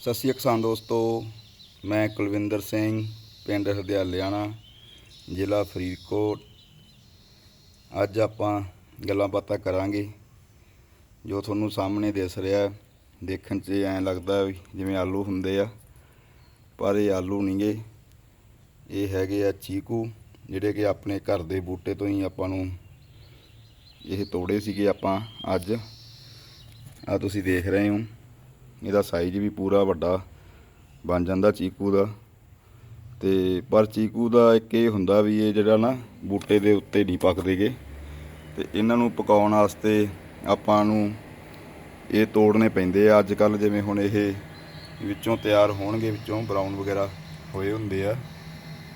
ਸਤਿ ਸ਼੍ਰੀ ਅਕਾਲ ਦੋਸਤੋ, ਮੈਂ ਕੁਲਵਿੰਦਰ ਸਿੰਘ, ਪਿੰਡ ਹਰਦਿਆਲਿਆਣਾ, ਜ਼ਿਲ੍ਹਾ ਫਰੀਦਕੋਟ। ਅੱਜ ਆਪਾਂ ਗੱਲਾਂ ਬਾਤਾਂ ਕਰਾਂਗੇ, ਜੋ ਤੁਹਾਨੂੰ ਸਾਹਮਣੇ ਦਿਸ ਰਿਹਾ ਦੇਖਣ 'ਚ ਐਂ ਲੱਗਦਾ ਵੀ ਜਿਵੇਂ ਆਲੂ ਹੁੰਦੇ ਆ, ਪਰ ਇਹ ਆਲੂ ਨਹੀਂਗੇ ਇਹ ਹੈਗੇ ਆ ਚੀਕੂ, ਜਿਹੜੇ ਕਿ ਆਪਣੇ ਘਰ ਦੇ ਬੂਟੇ ਤੋਂ ਹੀ ਆਪਾਂ ਨੂੰ ਇਹ ਤੋੜੇ ਸੀਗੇ ਆਪਾਂ ਅੱਜ। ਆ ਤੁਸੀਂ ਦੇਖ ਰਹੇ ਹੋ। ਇਹਦਾ ਸਾਈਜ਼ ਵੀ ਪੂਰਾ ਵੱਡਾ ਬਣ ਜਾਂਦਾ ਚੀਕੂ ਦਾ। ਤੇ ਪਰ ਚੀਕੂ ਦਾ ਇੱਕ ਇਹ ਹੁੰਦਾ ਵੀ ਇਹ ਜਿਹੜਾ ਨਾ ਬੂਟੇ ਦੇ ਉੱਤੇ ਨਹੀਂ ਪੱਕਦੇਗੇ ਤੇ ਇਹਨਾਂ ਨੂੰ ਪਕਾਉਣ ਵਾਸਤੇ ਆਪਾਂ ਨੂੰ ਇਹ ਤੋੜਨੇ ਪੈਂਦੇ ਆ। ਅੱਜ ਕੱਲ ਜਿਵੇਂ ਹੁਣ ਇਹ ਵਿੱਚੋਂ ਤਿਆਰ ਹੋਣਗੇ, ਵਿੱਚੋਂ ਬਰਾਊਨ ਵਗੈਰਾ ਹੋਏ ਹੁੰਦੇ ਆ।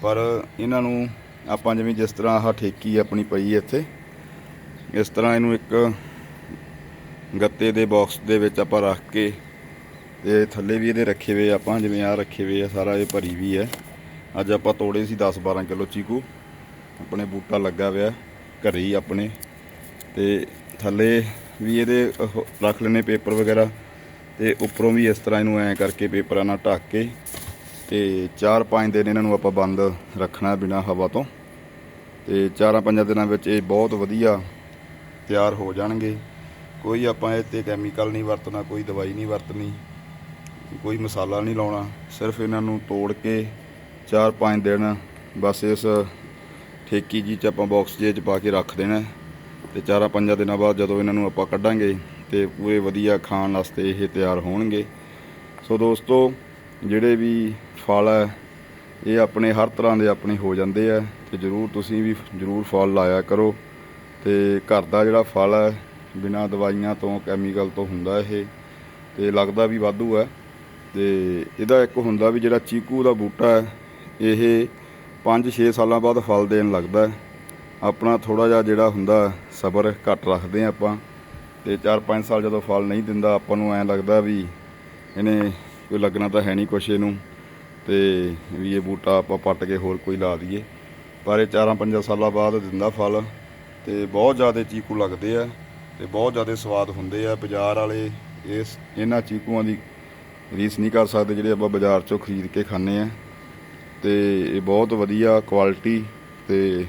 ਪਰ ਇਹਨਾਂ ਨੂੰ ਆਪਾਂ ਜਿਵੇਂ ਜਿਸ ਤਰ੍ਹਾਂ ਆਹ ਠੇਕੀ ਆਪਣੀ ਪਈ ਇੱਥੇ, ਇਸ ਤਰ੍ਹਾਂ ਇਹਨੂੰ ਇੱਕ ਗੱਤੇ ਦੇ ਬਾਕਸ ਦੇ ਵਿੱਚ ਆਪਾਂ ਰੱਖ ਕੇ ਤੇ ਥੱਲੇ ਵੀ ਇਹਦੇ ਰੱਖੇ ਹੋਏ ਆਪਾਂ ਜਿਵੇਂ ਆ ਰੱਖੇ ਹੋਏ ਆ, ਸਾਰਾ ਇਹ ਭਰੀ ਵੀ ਹੈ। ਅੱਜ ਆਪਾਂ ਤੋੜੇ ਸੀ 10 12 ਕਿਲੋ ਚੀਕੂ। ਆਪਣੇ ਬੂਟਾ ਲੱਗਾ ਹੋਇਆ, ਘਰੇ ਹੀ ਆਪਣੇ। ਤੇ ਥੱਲੇ ਵੀ ਇਹਦੇ ਉਹ ਰੱਖ ਲੈਣੇ ਪੇਪਰ ਵਗੈਰਾ। ਤੇ ਉੱਪਰੋਂ ਵੀ ਇਸ ਤਰ੍ਹਾਂ ਇਹਨੂੰ ਐਂ ਕਰਕੇ ਪੇਪਰਾਂ ਨਾਲ ਢੱਕ ਕੇ ਤੇ 4-5 ਦਿਨ ਇਹਨਾਂ ਨੂੰ ਆਪਾਂ ਬੰਦ ਰੱਖਣਾ ਬਿਨਾ ਹਵਾ ਤੋਂ। ਤੇ 4-5 ਦਿਨਾਂ ਵਿੱਚ ਇਹ ਬਹੁਤ ਵਧੀਆ ਤਿਆਰ ਹੋ ਜਾਣਗੇ। ਕੋਈ ਆਪਾਂ ਇਹ ਤੇ ਕੈਮੀਕਲ ਨਹੀਂ ਵਰਤਣਾ, ਕੋਈ ਦਵਾਈ ਨਹੀਂ ਵਰਤਣੀ। ਕੋਈ ਮਸਾਲਾ ਨਹੀਂ ਲਾਉਣਾ, ਸਿਰਫ ਇਹਨਾਂ ਨੂੰ ਤੋੜ ਕੇ 4-5 ਦਿਨ ਬਸ ਇਸ ਠੇਕੀ ਜੀ ਚ ਆਪਾਂ ਬਾਕਸ ਜੇ ਚ ਪਾ ਕੇ ਰੱਖ ਦੇਣਾ ਹੈ ਤੇ 4-5 ਦਿਨਾਂ ਬਾਅਦ ਜਦੋਂ ਇਹਨਾਂ ਨੂੰ ਆਪਾਂ ਕੱਢਾਂਗੇ ਤੇ ਪੂਰੇ ਵਧੀਆ ਖਾਣ ਵਾਸਤੇ ਇਹ ਤਿਆਰ ਹੋਣਗੇ। ਸੋ ਦੋਸਤੋ, ਜਿਹੜੇ ਵੀ ਫਲ ਹੈ, ਇਹ ਆਪਣੇ ਹਰ ਤਰ੍ਹਾਂ ਦੇ ਆਪਣੇ ਹੋ ਜਾਂਦੇ ਆ ਤੇ ਜਰੂਰ ਤੁਸੀਂ ਵੀ ਜਰੂਰ ਫਲ ਲਾਇਆ ਕਰੋ ਤੇ ਘਰ ਦਾ ਜਿਹੜਾ ਫਲ ਹੈ, ਬਿਨਾਂ ਦਵਾਈਆਂ ਤੋਂ ਕੈਮੀਕਲ ਤੋਂ ਹੁੰਦਾ ਇਹ ਤੇ ਲੱਗਦਾ ਵੀ ਵਾਧੂ ਹੈ। ਤੇ ਇਹਦਾ ਇੱਕ ਹੁੰਦਾ ਵੀ ਜਿਹੜਾ ਚੀਕੂ ਦਾ ਬੂਟਾ ਹੈ, ਇਹ 5-6 ਸਾਲਾਂ ਬਾਅਦ ਫਲ ਦੇਣ ਲੱਗਦਾ ਆਪਣਾ ਥੋੜਾ ਜਿਹਾ ਜਿਹੜਾ ਹੁੰਦਾ ਸਬਰ ਘੱਟ ਰੱਖਦੇ ਹਾਂ ਆਪਾਂ ਤੇ 4-5 ਸਾਲ ਜਦੋਂ ਫਲ ਨਹੀਂ ਦਿੰਦਾ, ਆਪਾਂ ਨੂੰ ਐਂ ਲੱਗਦਾ ਵੀ ਇਹਨੇ ਕੋਈ ਲੱਗਣਾ ਤਾਂ ਹੈ ਨਹੀਂ ਕੁਛ ਇਹਨੂੰ ਤੇ ਵੀ ਇਹ ਬੂਟਾ ਆਪਾਂ ਪੱਟ ਕੇ ਹੋਰ ਕੋਈ ਲਾ ਦਈਏ। ਪਰ ਇਹ 4-5 ਸਾਲਾਂ ਬਾਅਦ ਦਿੰਦਾ ਫਲ ਤੇ ਬਹੁਤ ਜ਼ਿਆਦਾ ਚੀਕੂ ਲੱਗਦੇ ਆ ਤੇ ਬਹੁਤ ਜ਼ਿਆਦਾ ਸਵਾਦ ਹੁੰਦੇ ਆ। ਬਾਜ਼ਾਰ ਵਾਲੇ ਇਸ ਇਹਨਾਂ ਚੀਕੂਆਂ ਦੀ ਰੀਸ ਨਹੀਂ ਕਰ ਸਕਦੇ ਜਿਹੜੇ ਆਪਾਂ ਬਾਜ਼ਾਰ ਚੋਂ ਖਰੀਦ ਕੇ ਖਾਂਦੇ ਆ। ਤੇ ਇਹ ਬਹੁਤ ਵਧੀਆ ਕੁਆਲਿਟੀ ਤੇ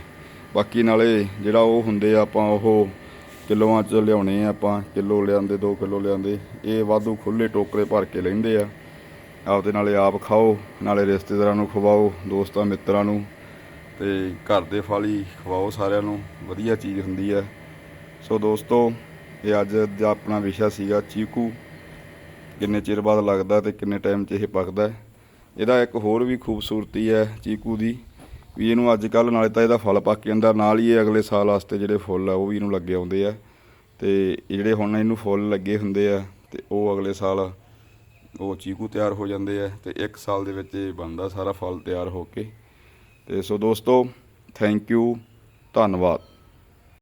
ਬਾਕੀ ਨਾਲੇ ਜਿਹੜਾ ਉਹ ਹੁੰਦੇ ਆ ਆਪਾਂ ਉਹ ਕਿਲੋਆਂ ਚ ਲਿਆਉਣੇ ਆ ਆਪਾਂ, ਕਿਲੋ ਲਿਆਂਦੇ 2 ਕਿਲੋ ਲਿਆਂਦੇ, ਇਹ ਵਾਧੂ ਖੁੱਲੇ ਟੋਕਰੇ ਭਰ ਕੇ ਲੈਂਦੇ ਆ। ਆਪਦੇ ਨਾਲੇ ਆਪ ਖਾਓ, ਨਾਲੇ ਰਿਸ਼ਤੇਦਾਰਾਂ ਨੂੰ ਖਵਾਓ, ਦੋਸਤਾਂ, ਮਿੱਤਰਾਂ ਨੂੰ ਤੇ ਘਰ ਦੇ ਫਲ ਹੀ ਖਵਾਓ ਸਾਰਿਆਂ ਨੂੰ, ਵਧੀਆ ਚੀਜ਼ ਹੁੰਦੀ ਹੈ ਸੋ ਦੋਸਤੋ, ਇਹ ਅੱਜ ਦਾ ਆਪਣਾ ਵਿਸ਼ਾ ਸੀਗਾ ਚੀਕੂ। ਕਿੰਨੇ ਚਿਰ ਬਾਅਦ ਲੱਗਦਾ ਤੇ ਕਿੰਨੇ ਟਾਈਮ 'ਚ ਇਹ ਪੱਕਦਾ ਇਹਦਾ ਇੱਕ ਹੋਰ ਵੀ ਖੂਬਸੂਰਤੀ ਹੈ ਚੀਕੂ ਦੀ, ਵੀ ਇਹਨੂੰ ਅੱਜ ਕੱਲ ਨਾਲੇ ਤਾਂ ਇਹਦਾ ਫਲ ਪੱਕ ਜਾਂਦਾ, ਨਾਲ ਹੀ ਇਹ ਅਗਲੇ ਸਾਲ ਵਾਸਤੇ ਜਿਹੜੇ ਫੁੱਲ ਆ, ਉਹ ਵੀ ਇਹਨੂੰ ਲੱਗੇ ਆਉਂਦੇ ਆ। ਤੇ ਜਿਹੜੇ ਹੁਣ ਇਹਨੂੰ ਫੁੱਲ ਲੱਗੇ ਹੁੰਦੇ ਆ, ਤੇ ਉਹ ਅਗਲੇ ਸਾਲ ਉਹ ਚੀਕੂ ਤਿਆਰ ਹੋ ਜਾਂਦੇ ਆ, ਤੇ ਇੱਕ ਸਾਲ ਦੇ ਵਿੱਚ ਇਹ ਬਣਦਾ ਸਾਰਾ ਫਲ ਤਿਆਰ ਹੋ ਕੇ। ਤੇ ਸੋ ਦੋਸਤੋ ਥੈਂਕ ਯੂ ਧੰਨਵਾਦ।